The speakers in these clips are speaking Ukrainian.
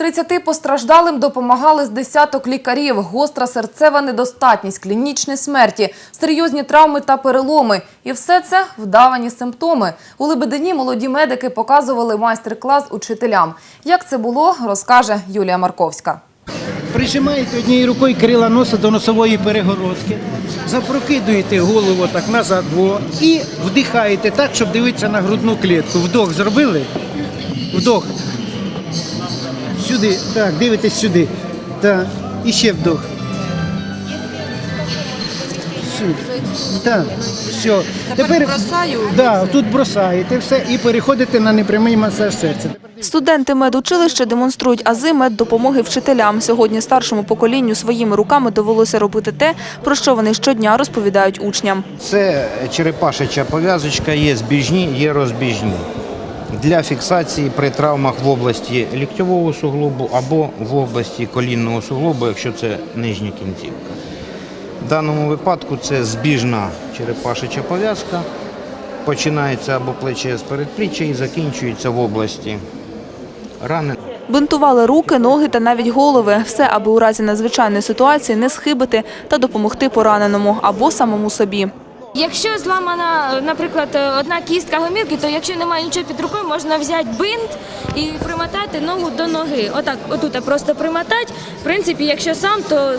30 постраждалим допомагали з десяток лікарів. Гостра серцева недостатність, клінічні смерті, серйозні травми та переломи. І все це вдавані симптоми. У Лебедині молоді медики показували майстер-клас учителям. Як це було, розкаже Юлія Марковська. Прижимаєте однією рукою крила носа до носової перегородки, запрокидуєте голову так назад і вдихаєте так, щоб дивитися на грудну клітку. Вдох зробили? Вдох. Сюди. Так, дивитесь сюди. Так. І ще вдох. Так, все. Тепер бросаю. Да, тут бросаєте все і переходите на непрямий масаж серця. Студенти медучилища демонструють ази меддопомоги вчителям. Сьогодні старшому поколінню своїми руками довелося робити те, про що вони щодня розповідають учням. Це черепашеча пов'язочка, є збіжні, є розбіжні. Для фіксації при травмах в області ліктьового суглобу або в області колінного суглобу, якщо це нижня кінцівка. В даному випадку це збіжна черепашеча пов'язка. Починається або плече з передпліччя і закінчується в області рани. Бинтували руки, ноги та навіть голови. Все, аби у разі надзвичайної ситуації не схибити та допомогти пораненому або самому собі. Якщо зламана, наприклад, одна кістка гомілки, то якщо немає нічого під рукою, можна взяти бинт і примотати ногу до ноги. Отак, отут просто примотати. В принципі, якщо сам, то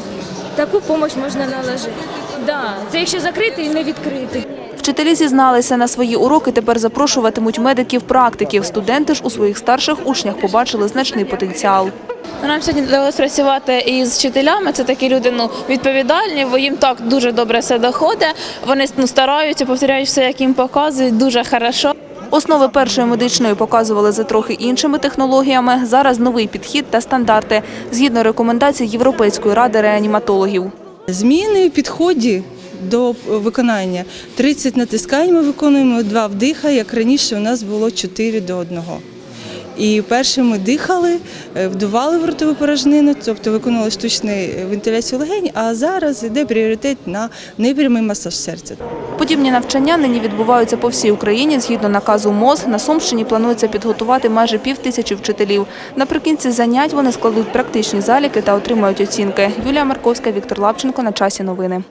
таку допомогу можна наложити. Да, це якщо закрити і не відкрити. Вчителі зізналися на свої уроки. Тепер запрошуватимуть медиків-практиків. Студенти ж у своїх старших учнях побачили значний потенціал. Нам сьогодні довелося працювати із вчителями. Це такі люди ну, відповідальні, бо їм так дуже добре все доходить. Вони ну, стараються, повторяють все, як їм показують, дуже хорошо. Основи першої медичної показували за трохи іншими технологіями. Зараз новий підхід та стандарти згідно рекомендацій Європейської ради реаніматологів. Зміни в підході до виконання. 30 натискань ми виконуємо, 2 вдиха, як раніше у нас було 4 до 1. І перше ми дихали, е, вдували в ротову порожнину, тобто виконували штучну вентиляцію легень, а зараз йде пріоритет на непрямий масаж серця. Подібні навчання нині відбуваються по всій Україні. Згідно наказу МОЗ, на Сумщині планується підготувати майже пів тисячі вчителів. Наприкінці занять вони складуть практичні заліки та отримають оцінки. Юлія Марковська, Віктор Лапченко. На часі новини.